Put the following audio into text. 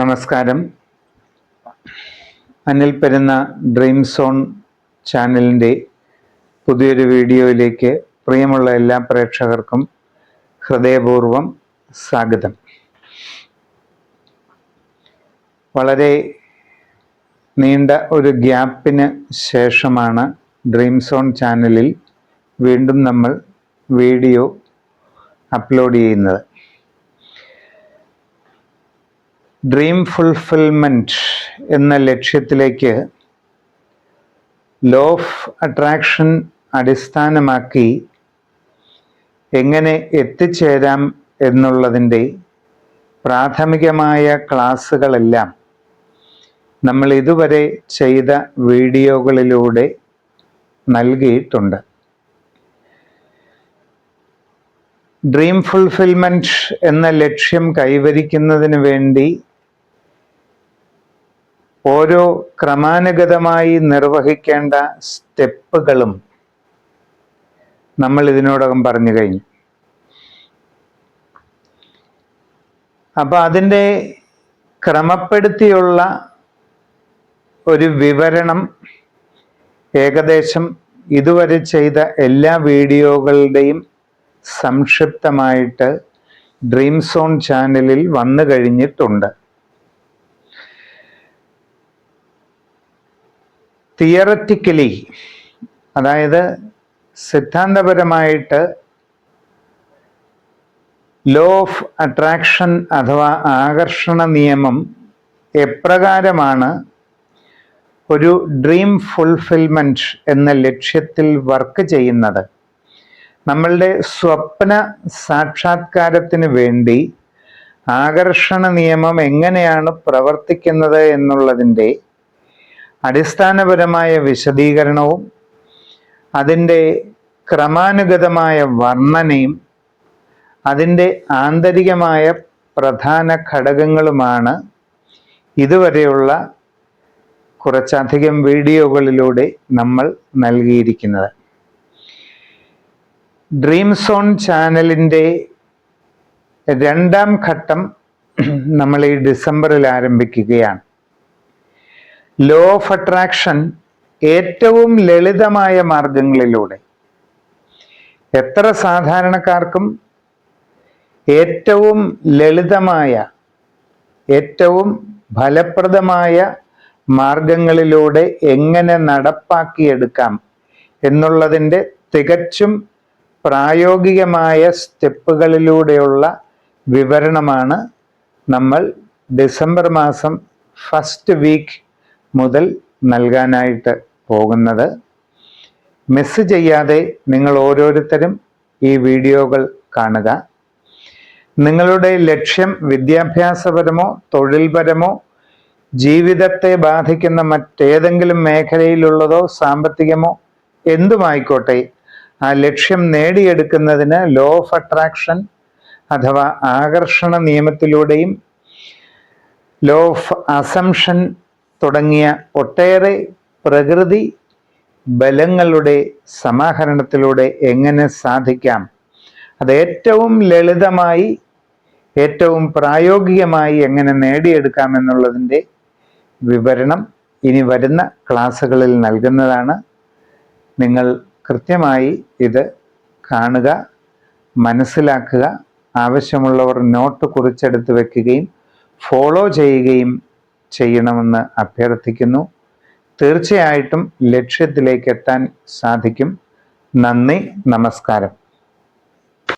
നമസ്കാരം. Anil Perunna dream zone ചാനലിന്റെ പുതിയൊരു വീഡിയോയിലേക്ക് പ്രിയമുള്ള എല്ലാ പ്രേക്ഷകർക്കും ഹൃദയപൂർവം സ്വാഗതം. വളരെ നീണ്ട ഒരു ഗ്യാപ്പിന് ശേഷമാണ് ഡ്രീം സോൺ ചാനലിൽ വീണ്ടും നമ്മൾ വീഡിയോ അപ്ലോഡ് ചെയ്യുന്നത്. ഡ്രീം ഫുൾഫിൽമെന്റ് എന്ന ലക്ഷ്യത്തിലേക്ക് ലോ ഓഫ് അട്രാക്ഷൻ അടിസ്ഥാനമാക്കി എങ്ങനെ എത്തിച്ചേരാം എന്നുള്ളതിന്റെ പ്രാഥമികമായ ക്ലാസ്സുകളെല്ലാം നമ്മൾ ഇതുവരെ ചെയ്ത വീഡിയോകളിലൂടെ നൽകിയിട്ടുണ്ട്. ഡ്രീം ഫുൾഫിൽമെന്റ് എന്ന ലക്ഷ്യം കൈവരിക്കുന്നതിന് വേണ്ടി ഓരോ ക്രമാനുഗതമായി നിർവഹിക്കേണ്ട സ്റ്റെപ്പുകളും നമ്മൾ ഇതിനോടകം പറഞ്ഞു കഴിഞ്ഞു. അപ്പൊ അതിന്റെ ക്രമപ്പെടുത്തിയുള്ള ഒരു വിവരണം ഏകദേശം ഇതുവരെ ചെയ്ത എല്ലാ വീഡിയോകളുടെയും സംക്ഷിപ്തമായിട്ട് ഡ്രീം സോൺ ചാനലിൽ വന്നു കഴിഞ്ഞിട്ടുണ്ട്. തിയററ്റിക്കലി അതായത് സിദ്ധാന്തപരമായിട്ട് ലോ ഓഫ് അട്രാക്ഷൻ അഥവാ ആകർഷണ നിയമം എപ്രകാരമാണ് ഒരു ഡ്രീം ഫുൾഫിൽമെന്റ് എന്ന ലക്ഷ്യത്തിൽ വർക്ക് ചെയ്യുന്നത്. നമ്മളുടെ സ്വപ്ന സാക്ഷാത്കാരത്തിന് വേണ്ടി ആകർഷണ നിയമം എങ്ങനെയാണ് പ്രവർത്തിക്കുന്നത് എന്നുള്ളതിന്റെ അടിസ്ഥാനപരമായ വിശദീകരണവും അതിന്റെ ക്രമാനുഗതമായ വർണനയും അതിന്റെ ആന്തരികമായ പ്രധാന ഘടകങ്ങളുമാണ് ഇതുവരെയുള്ള കുറച്ചധികം വീഡിയോകളിലൂടെ നമ്മൾ നൽകിയിരിക്കുന്നത്. ഡ്രീം സോൺ ചാനലിന്റെ രണ്ടാം ഘട്ടം നമ്മൾ ഈ ഡിസംബറിൽ ആരംഭിക്കുകയാണ്. ലോ ഓഫ് അട്രാക്ഷൻ ഏറ്റവും ലളിതമായ മാർഗങ്ങളിലൂടെ. എത്ര സാധാരണക്കാർക്കും ഏറ്റവും ലളിതമായ ഏറ്റവും ഫലപ്രദമായ മാർഗങ്ങളിലൂടെ എങ്ങനെ നടപ്പാക്കിയെടുക്കാം എന്നുള്ളതിന്റെ തികച്ചും പ്രായോഗികമായ സ്റ്റെപ്പുകളിലൂടെയുള്ള വിവരണമാണ് നമ്മൾ ഡിസംബർ മാസം ഫസ്റ്റ് വീക്ക് മുതൽ നൽകാനായിട്ട് പോകുന്നത്. മിസ് ചെയ്യാതെ നിങ്ങൾ ഓരോരുത്തരും ഈ വീഡിയോകൾ കാണുക. നിങ്ങളുടെ ലക്ഷ്യം വിദ്യാഭ്യാസപരമോ തൊഴിൽപരമോ ജീവിതത്തെ ബാധിക്കുന്ന മറ്റേതെങ്കിലും മേഖലയിലുള്ളതോ സാമ്പത്തികമോ എന്തുമായിക്കോട്ടെ ആ ലക്ഷ്യം നേടിയെടുക്കുന്നതിന് ലോ ഓഫ് അട്രാക്ഷൻ അഥവാ ആകർഷണ നിയമത്തിലൂടെയും ലോ ഓഫ് അസംഷൻ തുടങ്ങിയ ഒട്ടേറെ പ്രകൃതി ബലങ്ങളുടെ സമാഹരണത്തിലൂടെ എങ്ങനെ സാധിക്കാം? അത് ഏറ്റവും ലളിതമായി ഏറ്റവും പ്രായോഗികമായി എങ്ങനെ നേടിയെടുക്കാം എന്നുള്ളതിന്റെ വിവരണം ഇനി വരുന്ന ക്ലാസ്സുകളിൽ നൽകുന്നതാണ്. നിങ്ങൾ കൃത്യമായി ഇത് കാണുക മനസ്സിലാക്കുക. ആവശ്യമുള്ളവർ നോട്ട് കുറിച്ചെടുത്ത് വയ്ക്കുകയും ഫോളോ ചെയ്യുകയും ചെയ്യണമെന്ന് അഭ്യർത്ഥിക്കുന്നു. തീർച്ചയായിട്ടും ലക്ഷ്യത്തിലേക്ക് എത്താൻ സാധിക്കും. നന്ദി നമസ്കാരം.